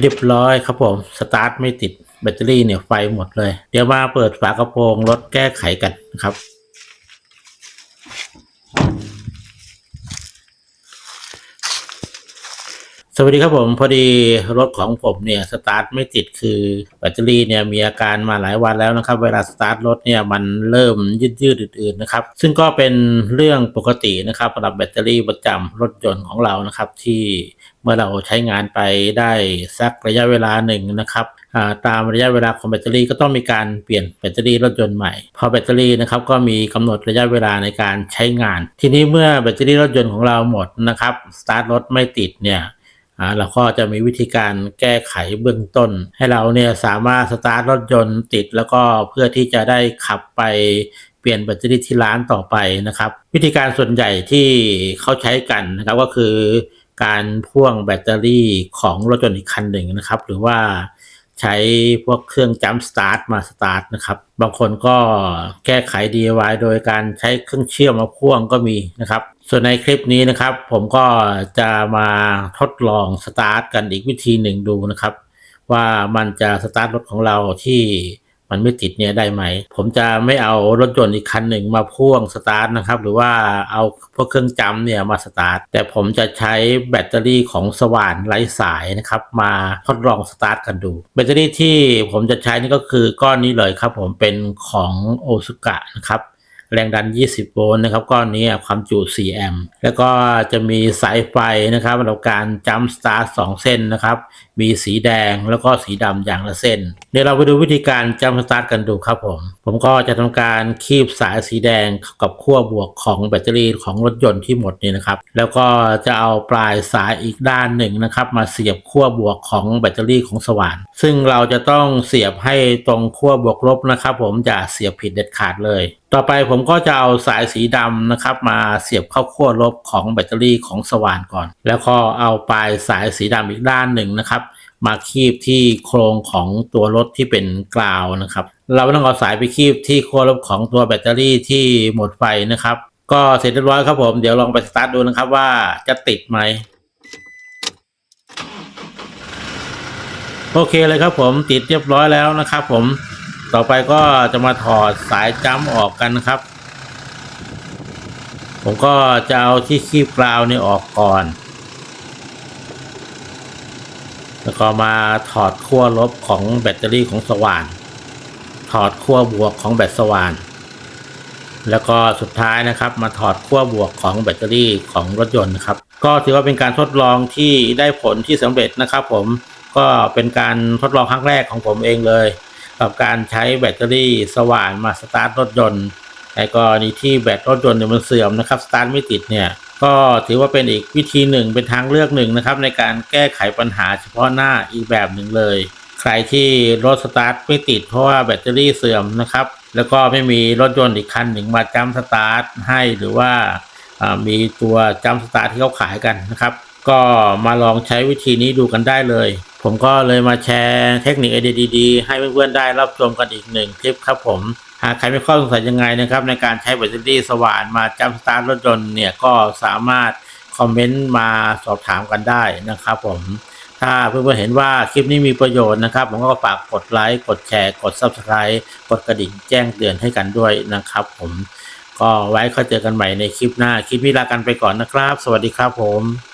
เรียบร้อยครับผม สตาร์ทไม่ติดแบตเตอรี่เนี่ยไฟหมดเลย เดี๋ยวมาเปิดฝากระโปรงรถแก้ไขกันนะครับ สวัสดีครับผมพอดีรถของผมเนี่ยสตาร์ทไม่ติดคือแบตเตอรี่เนี่ยมีอาการมาหลายวันแล้วนะครับ เวลาสตาร์ทรถเนี่ยมันเริ่มยืดยืดอื่นๆนะครับ ซึ่งก็เป็นเรื่องปกตินะครับสำหรับแบตเตอรี่ประจำรถยนต์ของเรานะครับ ที่เมื่อเราใช้งานไปได้สักระยะเวลาหนึ่งนะครับตามระยะเวลาของแบตเตอรี่ก็ต้องมีการเปลี่ยนแบตเตอรี่รถยนต์ใหม่ พอแบตเตอรี่นะครับก็มีกำหนดระยะเวลาในการใช้งาน ทีนี้เมื่อแบตเตอรี่รถยนต์ของเราหมดนะครับสตาร์ทรถไม่ติดเนี่ย อ่าเราก็จะมีวิธีการแก้ไขเบื้องต้น ให้เราเนี่ยสามารถสตาร์ทรถยนต์ติด แล้วก็เพื่อที่จะได้ขับไปเปลี่ยนแบตเตอรี่ที่ร้านต่อไปนะครับ วิธีการส่วนใหญ่ที่เขาใช้กันนะครับก็คือการพ่วงแบตเตอรี่ของรถยนต์อีกคันหนึ่งนะครับ หรือว่า ใช้พวกเครื่องจัมสตาร์ทมาสตาร์ทนะครับ บางคนก็แก้ไข DIY โดยการใช้เครื่องเชื่อมมาพ่วงก็มีนะครับ ส่วนในคลิปนี้นะครับ ผมก็จะมาทดลองสตาร์ทกันอีกวิธีหนึ่งดูนะครับ ว่ามันจะสตาร์ทรถของเราที่ มันไม่ติดเนี่ยได้ไหม ผมจะไม่เอารถยนต์อีกคันหนึ่งมาพ่วงสตาร์ทนะครับ หรือว่าเอาพวกเครื่องจำเนี่ยมาสตาร์ท แต่ผมจะใช้แบตเตอรี่ของสว่านไร้สายนะครับ มาทดลองสตาร์ทกันดู แบตเตอรี่ที่ผมจะใช้นี่ก็คือก้อนนี้เลยครับ ผมเป็นของโอซุกะนะครับ แรงดัน 20 โวลต์นะครับก้อนนี้ความจุ 4 แอมป์แล้วก็จะมีสายไฟนะครับสำหรับการจัมสตาร์ท2เส้นนะครับ มีสีแดงแล้วก็สีดำอย่างละเส้น เดี๋ยวเราไปดูวิธีการจัมสตาร์ทกันดูครับผม ผมก็จะทำการคีบสายสีแดงกับขั้วบวกของแบตเตอรี่ของรถยนต์ที่หมดนี่นะครับ แล้วก็จะเอาปลายสายอีกด้านหนึ่งนะครับ มาเสียบขั้วบวกของแบตเตอรี่ของสว่าน ซึ่งเราจะต้องเสียบให้ตรงขั้วบวกลบนะครับ ผมอย่าเสียบผิดเด็ดขาดเลย ต่อไปผมก็จะเอาสายสีดำนะครับ มาเสียบเข้าขั้วลบของแบตเตอรี่ของสว่านก่อน แล้วก็เอาปลายสายสีดำอีกด้านหนึ่งนะครับ มาคีบที่โครงของตัวรถที่เป็นกราวนะครับ เราไม่ต้องเอาสายไปคีบที่ขั้วลบของตัวแบตเตอรี่ที่หมดไฟนะครับ ก็เสร็จเรียบร้อยครับผมเดี๋ยวลองไปสตาร์ทดูนะครับว่าจะติดไหมโอเคเลยครับผมติดเรียบร้อยแล้วนะครับผม ต่อไปก็จะมาถอดสายจัมออกกันนะครับ ผมก็จะเอาที่คีบกราวนี่ออกก่อน แล้วก็มาถอดขั้วลบของแบตเตอรี่ของสว่าน ถอดขั้วบวกของแบตสว่าน แล้วก็สุดท้ายนะครับ มาถอดขั้วบวกของแบตเตอรี่ของรถยนต์นะครับ ก็ถือว่าเป็นการทดลองที่ได้ผลที่สำเร็จนะครับ ผมก็เป็นการทดลองครั้งแรกของผมเองเลย กับการใช้แบตเตอรี่สว่านมาสตาร์ทรถยนต์ในกรณีที่แบตรถยนต์เนี่ยมันเสื่อมนะครับสตาร์ทไม่ติดเนี่ยก็ถือว่าเป็นอีกวิธีหนึ่งเป็นทางเลือกหนึ่งนะครับ ในการแก้ไขปัญหาเฉพาะหน้าอีกแบบหนึ่งเลย ใครที่รถสตาร์ทไม่ติดเพราะว่าแบตเตอรี่เสื่อมนะครับ แล้วก็ไม่มีรถยนต์อีกคันหนึ่งมาจัมป์สตาร์ทให้หรือว่ามีตัวจัมป์สตาร์ทที่เขาขายกันนะครับ ก็มาลองใช้วิธีนี้ดูกันได้เลย ผมก็เลยมาแชร์เทคนิคไอเดียดีๆ ให้เพื่อนๆได้รับชมกันอีกหนึ่งคลิปครับผมหากใครมีข้อสงสัยยังไงนะครับในการใช้แบตเตอรี่สว่านมาจัมป์สตาร์ทรถยนต์เนี่ยก็สามารถคอมเมนต์มาสอบถามกันได้นะครับผมถ้าเพื่อนๆเห็นว่าคลิปนี้มีประโยชน์นะครับ ผมก็ฝากกดไลค์ กดแชร์ กด Subscribe กดกระดิ่งแจ้งเตือนให้กันด้วยนะครับผมก็ไว้ค่อยเจอกันใหม่ในคลิปหน้า คลิปนี้ลากันไปก่อนนะครับ สวัสดีครับผม